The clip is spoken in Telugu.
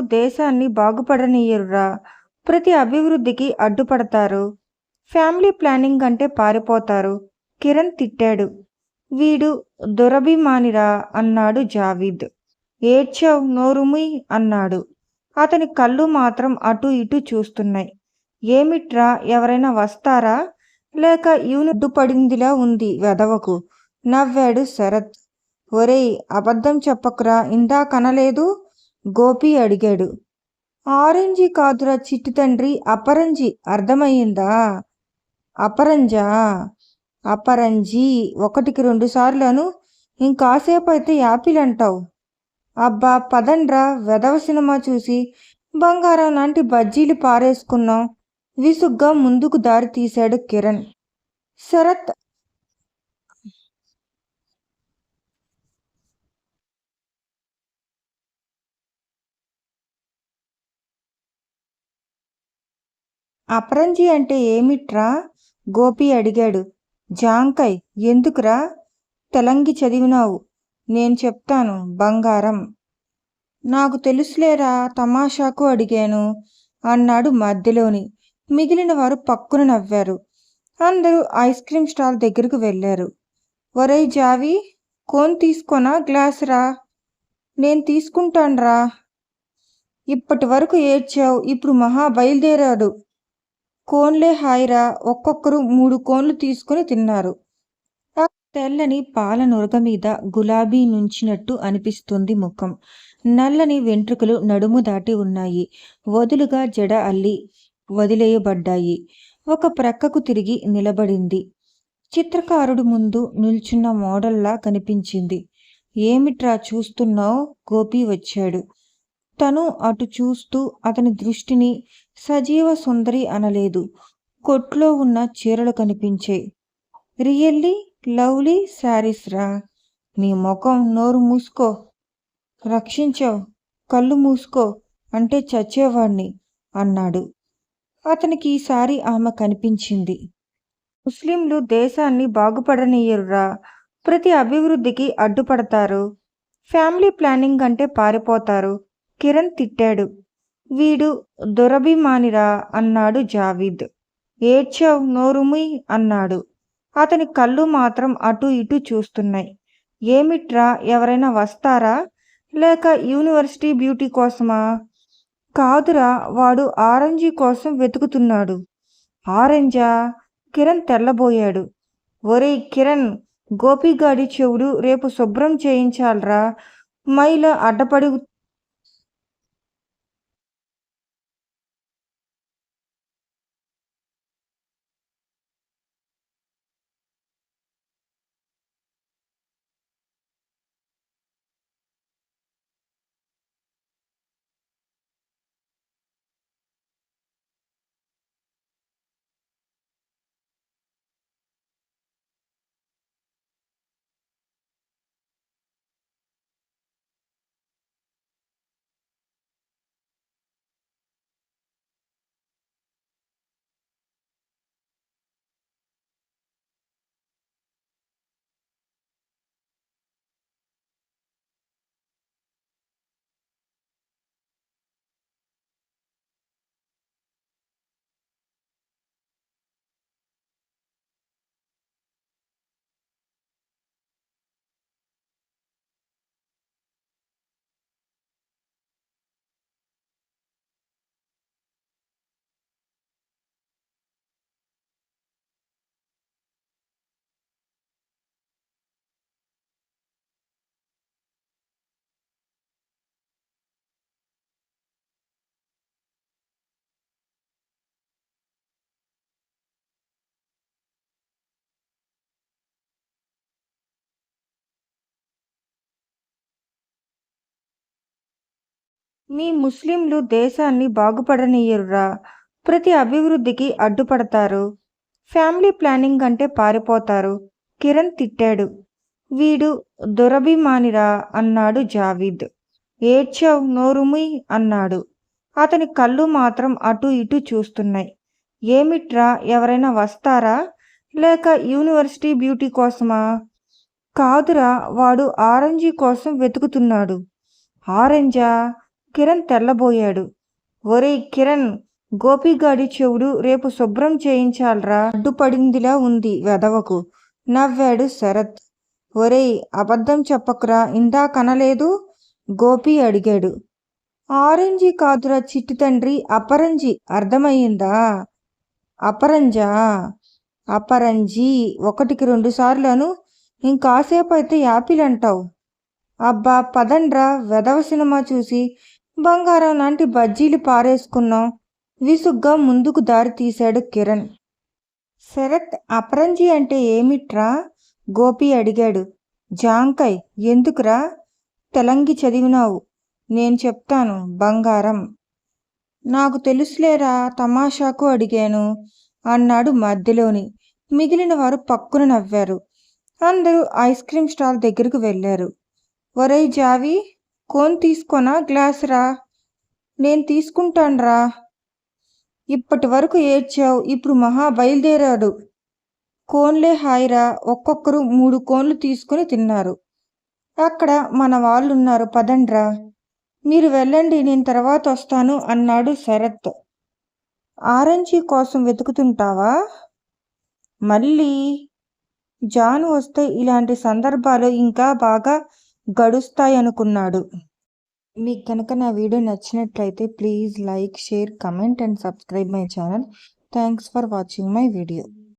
దేశాన్ని బాగుపడనీయరురా. ప్రతి అభివృద్ధికి అడ్డుపడతారు. ఫ్యామిలీ ప్లానింగ్ అంటే పారిపోతారు. కిరణ్ తిట్టాడు. వీడు దురభిమానిరా అన్నాడు జావీద్. ఏడ్చావ్ నోరుమి అన్నాడు. అతని కళ్ళు మాత్రం అటు ఇటు చూస్తున్నాయి. ఏమిట్రా ఎవరైనా వస్తారా? లేక యూని పడిందిలా ఉంది వెదవకు నవ్వాడు శరత్. ఒరేయ్ అబద్ధం చెప్పకురా ఇందాకనలేదు? గోపి అడిగాడు. ఆరెంజీ కాదురా చిట్టి తండ్రి అపరంజి అర్థమయ్యిందా? అపరంజా? అపరంజి ఒకటికి రెండు సార్లను ఇంకాసేపు అయితే యాపిల్ అంటావు అబ్బా పదండ్రా వెదవ సినిమా చూసి బంగారం లాంటి బజ్జీలు పారేసుకున్నాం. విసుగ్గా ముందుకు దారి తీశాడు కిరణ్. శరత్ అపరంజి అంటే ఏమిట్రా? గోపి అడిగాడు. జాంకాయ్ ఎందుకురా? తెలంగి చదివినావు. నేను చెప్తాను బంగారం. నాకు తెలుసులేరా తమాషాకు అడిగాను. అన్నాడు మధ్యలోని. మిగిలిన వారు పక్కున నవ్వారు. అందరూ ఐస్ క్రీమ్ స్టాల్ దగ్గరకు వెళ్ళారు. ఒరేయ్ జావి కోన్ తీసుకోనా? గ్లాస్ రా. నేను తీసుకుంటాన్రా. ఇప్పటి వరకు ఏడ్చావు ఇప్పుడు మహా బయలుదేరాడు. కోన్లే హాయిరా ఒక్కొక్కరు మూడు కోన్లు తీసుకుని తిన్నారు. తెల్లని పాల నురగ మీద గులాబీ నుంచినట్టు అనిపిస్తుంది ముఖం. నల్లని వెంట్రుకలు నడుము దాటి ఉన్నాయి. వదులుగా జడ అల్లి వదిలేయబడ్డాయి. ఒక ప్రక్కకు తిరిగి నిలబడింది. చిత్రకారుడు ముందు నిల్చున్న మోడల్లా కనిపించింది. ఏమిట్రా చూస్తున్నావు? గోపి వచ్చాడు. తను అటు చూస్తూ అతని దృష్టిని సజీవ సుందరి అనలేదు. కొట్లో ఉన్న చీరలు కనిపించాయి రియల్లీ లవ్లీ శారీస్ రా. నీ ముఖం నోరు మూసుకో. రక్షించావు. కళ్ళు మూసుకో. అంటే చచ్చేవాణ్ణి అన్నాడు. అతనికి ఈసారి ఆమె కనిపించింది. ముస్లింలు దేశాన్ని బాగుపడనీయరురా. ప్రతి అభివృద్ధికి అడ్డుపడతారు. ఫ్యామిలీ ప్లానింగ్ అంటే పారిపోతారు. కిరణ్ తిట్టాడు. వీడు దురభిమానిరా అన్నాడు జావీద్. ఏడ్చావ్ నోరుమి అన్నాడు. అతని కళ్ళు మాత్రం అటు ఇటు చూస్తున్నాయి. ఏమిట్రా ఎవరైనా వస్తారా? లేక యూనివర్సిటీ బ్యూటీ కోసమా? కాదురా వాడు ఆరెంజీ కోసం వెతుకుతున్నాడు. ఆరెంజా? కిరణ్ తెల్లబోయాడు. ఒరేయ్ కిరణ్ గోపిగాడి చెవుడు రేపు శుభ్రం చేయించాలరా. మైల అడ్డపడి మీ ముస్లింలు దేశాన్ని బాగుపడనీయరురా. ప్రతి అభివృద్ధికి అడ్డుపడతారు. ఫ్యామిలీ ప్లానింగ్ అంటే పారిపోతారు. కిరణ్ తిట్టాడు. వీడు దురభిమానిరా అన్నాడు జావీద్. ఏడ్చావ్ నోరుమి అన్నాడు. అతని కళ్ళు మాత్రం అటు ఇటు చూస్తున్నాయి. ఏమిట్రా ఎవరైనా వస్తారా? లేక యూనివర్సిటీ బ్యూటీ కోసమా? కాదురా వాడు ఆరెంజీ కోసం వెతుకుతున్నాడు. ఆరెంజా? కిరణ్ తెల్లబోయాడు. ఒరేయ్ కిరణ్ గోపిగాడి చెవుడు రేపు శుభ్రం చేయించాలరా. అడ్డుపడిందిలా ఉంది వెదవకు నవ్వాడు శరత్. ఒరేయ్ అబద్ధం చెప్పకురా ఇందాకనలేదు గోపి అడిగాడు. ఆరెంజీ కాదురా చిట్టి తండ్రి అపరంజి. అర్థమయ్యిందా? అపరంజా? అపరంజి ఒకటికి రెండు సార్లను ఇంకాసేపు అయితే యాపిల్ అంటావు. అబ్బా పదండ్రా వెదవ సినిమా చూసి బంగారం లాంటి బజ్జీలు పారేసుకున్నాం. విసుగ్గా ముందుకు దారి తీశాడు కిరణ్. శరత్ అపరంజి అంటే ఏమిట్రా? గోపి అడిగాడు. జాంకాయ్ ఎందుకురా? తెలంగి చదివినావు. నేను చెప్తాను బంగారం. నాకు తెలుసులేరా తమాషాకు అడిగాను. అన్నాడు మధ్యలోని. మిగిలిన వారు పక్కున నవ్వారు. అందరూ ఐస్ క్రీమ్ స్టాల్ దగ్గరకు వెళ్ళారు. ఒరేయ్ జావి కోన్ తీసుకోనా గ్లాస్ రా. నేను తీసుకుంటాన్రా ఇప్పటి వరకు ఏడ్చావు ఇప్పుడు మహా బయలుదేరాడు. కోన్లే హాయిరా ఒక్కొక్కరు మూడు కోన్లు తీసుకుని తిన్నారు. అక్కడ మన వాళ్ళున్నారు పదండ్రా మీరు వెళ్ళండి నేను తర్వాత వస్తాను అన్నాడు శరత్. ఆరెంజీ కోసం వెతుకుతుంటావా? మళ్ళీ జాను వస్తే ఇలాంటి సందర్భాలు ఇంకా బాగా గడుస్తాయనుకున్నాడు. మీకు కనుక నా వీడియో నచ్చినట్లయితే please like share comment and subscribe my channel. Thanks for watching my video.